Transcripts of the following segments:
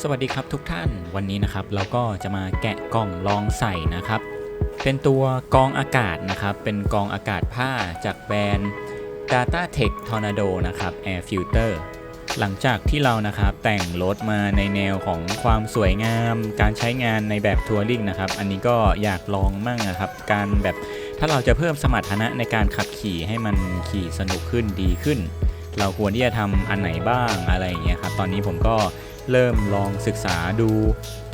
สวัสดีครับทุกท่านวันนี้นะครับ เราก็จะมาแกะกล่องลองใส่นะครับ เป็นตัวกองอากาศนะครับ เป็นกองอากาศผ้าจากแบรนด์ Data Tech Tornado นะครับ Air Filter หลังจากที่เรานะครับแต่งรถมาในแนวของความสวยงาม การใช้งานในแบบทัวริงนะครับ อันนี้ก็อยากลองมั่งนะครับ การแบบถ้าเราจะเพิ่มสมรรถนะในการขับขี่ให้มันขี่สนุกขึ้นดีขึ้น เราควรที่จะทำอันไหนบ้างอะไรอย่างเงี้ยครับตอนนี้ผมก็ เริ่มลองศึกษาดู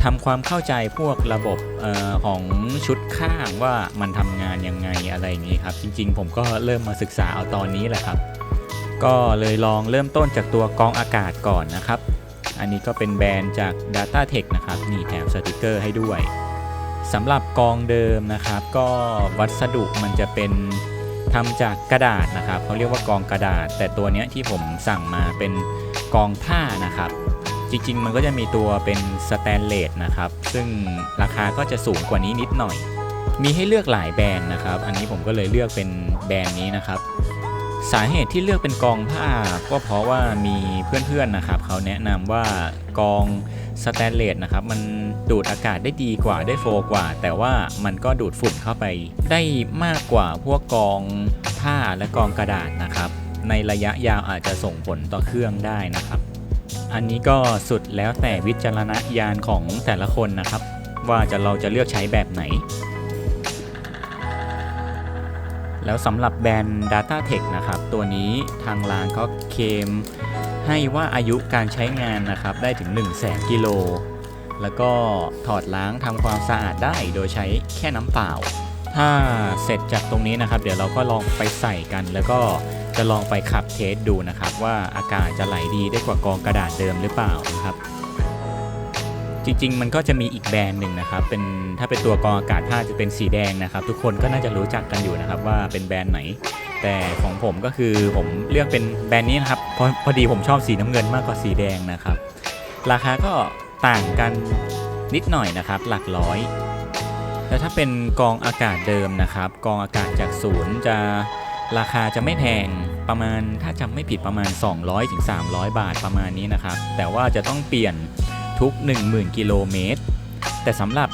ทำความเข้าใจพวกระบบออของชุดข้างว่ามันทำงานยังไงอะไรอย่างงี้ครับ จริง ๆ ผมก็เริ่มมาศึกษาเอาตอนนี้แหละครับ ก็เลยลองเริ่มต้นจากตัวกองอากาศก่อนนะครับ อันนี้ก็เป็นแบรนด์จาก Data Tech นะครับนี่แถมสติกเกอร์ให้ด้วยสำหรับกองเดิมนะครับ ก็วัสดุมันจะเป็นทำจากกระดาษนะครับเขาเรียกว่ากองกระดาษ แต่ตัวเนี้ยที่ผมสั่งมาเป็นกองผ้านะครับ จริงๆ มันก็จะมีตัวเป็นสแตนเลสนะครับ ซึ่งราคาก็จะสูงกว่านี้นิดหน่อย มีให้เลือกหลายแบรนด์นะครับ อันนี้ผมก็เลยเลือกเป็นแบรนด์นี้นะครับ สาเหตุที่เลือกเป็นกองผ้าก็เพราะว่ามีเพื่อนๆนะครับเขาแนะนำว่ากองสแตนเลสนะครับมันดูดอากาศได้ดีกว่าได้โฟกว่า แต่ว่ามันก็ดูดฝุ่นเข้าไป ได้มากกว่าพวกกองผ้าและกองกระดาษนะครับ ในระยะยาวอาจจะส่งผลต่อเครื่องได้นะครับ อันนี้ก็สุดแล้วแต่วิจารณญาณของแต่ละคนนะครับ ว่าจะเราจะเลือกใช้แบบไหน แล้วสำหรับแบรนด์ Data Tech นะครับ ตัวนี้ทางร้านก็เคมให้ว่าอายุการใช้งานนะครับ ได้ถึง 1 0 0 0 0แสนกิโล แล้วก็ถอดล้างทำความสะอาดได้โดยใช้แค่น้ำเปล่า ถ้าเสร็จจากตรงนี้นะครับ เดี๋ยวเราก็ลองไปใส่กันแล้วก็ จะลองไปขับเทสดูนะครับ ว่าอากาศจะไหลดีได้กว่ากองกระดาษเดิมหรือเปล่านะครับ จริงๆ มันก็จะมีอีกแบรนด์หนึ่งนะครับ เป็นถ้าเป็นตัวกองอากาศผ้าจะเป็นสีแดงนะครับ ทุกคนก็น่าจะรู้จักกันอยู่นะครับ ว่าเป็นแบรนด์ไหน แต่ของผมก็คือผมเลือกเป็นแบรนด์นี้นะครับเพราะพอดีผมชอบสีน้ำเงินมากกว่าสีแดงนะครับ ราคาก็ต่างกันนิดหน่อยนะครับ หลักร้อยแล้วถ้าเป็นกองอากาศเดิมนะครับ กองอากาศจากศูนย์จะ ราคาจะไม่แพงประมาณถ้าจำไม่ผิดประมาณ 200-300 บาทประมาณนี้นะครับ แต่ว่าจะต้องเปลี่ยนทุก 10,000 กิโลเมตร แต่สำหรับ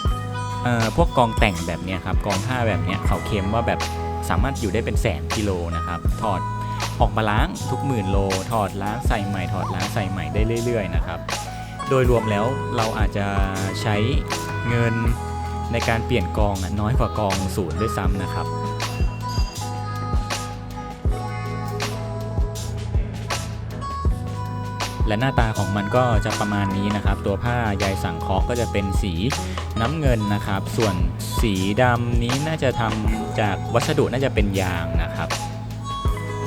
พวกกองแต่งแบบเนี้ยครับกองผ้าแบบเนี้ยเขาเคลมว่าแบบสามารถอยู่ได้เป็นแสนกิโลนะครับ ถอดออกมาล้างทุกหมื่นโล ถอดล้างใส่ใหม่ ถอดล้างใส่ใหม่ได้เรื่อย ๆ นะครับ โดยรวมแล้วเราอาจจะใช้เงินในการเปลี่ยนกองน้อยกว่ากองศูนย์ด้วยซ้ำนะครับ และหน้าตาของมันก็จะประมาณนี้นะครับ ตัวผ้าใยสังเคราะห์ก็จะเป็นสีน้ำเงินนะครับ ส่วนสีดำนี้น่าจะทำจากวัสดุน่าจะเป็นยางนะครับ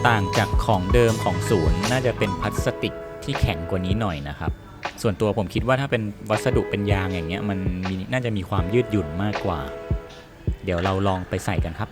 ต่างจากของเดิมของศูนย์ น่าจะเป็นพลาสติกที่แข็งกว่านี้หน่อยนะครับ ส่วนตัวผมคิดว่าถ้าเป็นวัสดุเป็นยางอย่างเงี้ยมันมน่าจะมีความยืดหยุ่นมากกว่า เดี๋ยวเราลองไปใส่กันครับ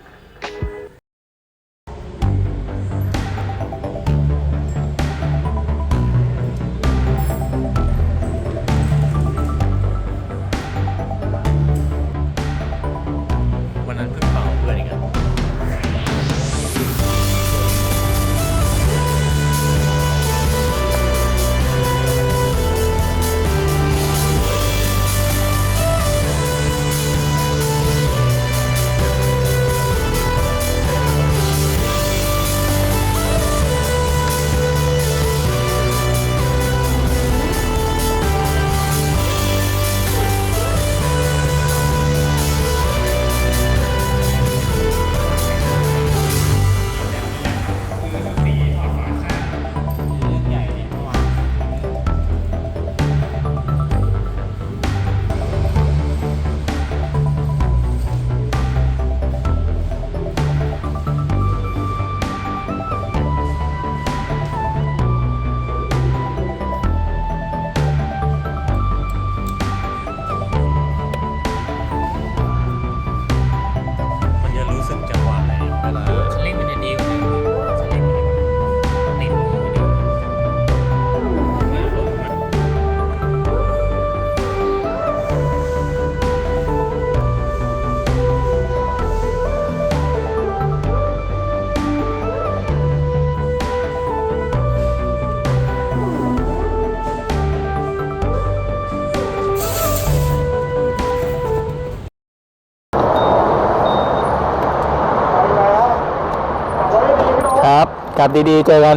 กลับดีๆ เจอกัน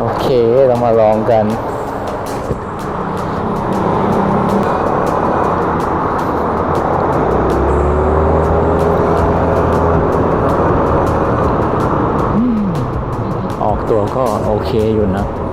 โอเคเรามาลองกันออกตัวก็โอเคอยู่นะ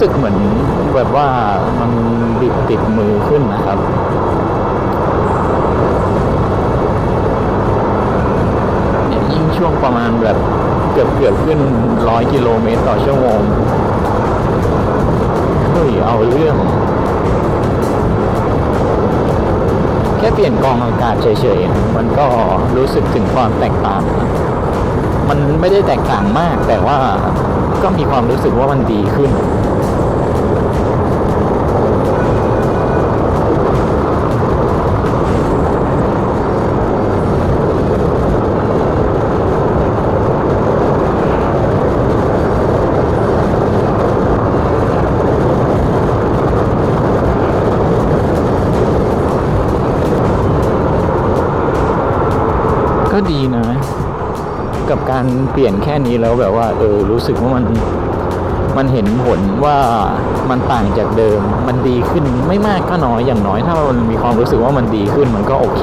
สึกเหมือนแบบว่ามันบิดติดมือขึ้นนะครับเนี่ยยิ่งช่วงประมาณแบบเกือบเกือบขึ้นร้อยกิโลเมตรต่อชั่วโมงเฮ้ยเอาเรื่อง แค่เปลี่ยนกองอากาศเฉยๆ มันก็รู้สึกถึงความแตกต่าง มันไม่ได้แตกต่างมากแต่ว่าก็มีความรู้สึกว่ามันดีขึ้น ดีนะ กับการเปลี่ยนแค่นี้แล้วแบบว่า เออ รู้สึกว่ามันมันเห็นผลว่ามันต่างจากเดิม มันดีขึ้นไม่มากก็น้อยอย่างน้อย ถ้ามันมีความรู้สึกว่ามันดีขึ้นมันก็โอเค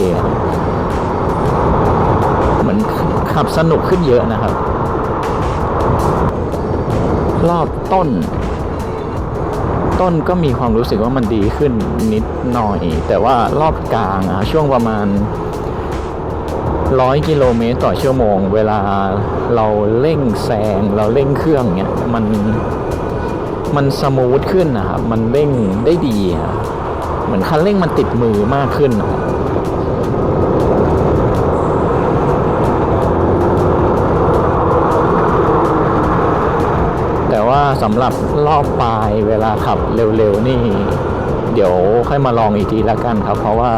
เหมือนขับสนุกขึ้นเยอะนะครับ รอบต้น ต้นก็มีความรู้สึกว่ามันดีขึ้นนิดหน่อย แต่ว่ารอบกลางอะช่วงประมาณ ร้อยกิโลเมตรต่อชั่วโมง เวลาเราเร่งแซงเราเร่งเครื่องเนี่ยมันมันสมูทขึ้นนะครับ มันเร่งได้ดีเหมือนคันเร่งมันติดมือมากขึ้นนะครับแต่ว่าสำหรับรอบปลายเวลาขับเร็วๆนี่ เดี๋ยวค่อยมาลองอีกทีละกันครับ เพราะว่า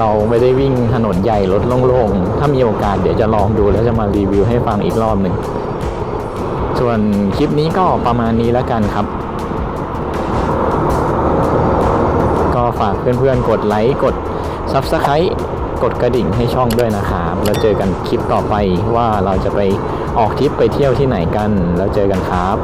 เราไม่ได้วิ่งถนนใหญ่รถโล่งๆ ถ้ามีโอกาสเดี๋ยวจะลองดูแล้วจะมารีวิวให้ฟังอีกรอบหนึ่ง ส่วนคลิปนี้ก็ประมาณนี้แล้วกันครับ ก็ฝากเพื่อนๆ กดไลค์กด Subscribe กดกระดิ่งให้ช่องด้วยนะครับ แล้วเจอกันคลิปต่อไปว่าเราจะไปออกทริปไปเที่ยวที่ไหนกัน แล้วเจอกันครับ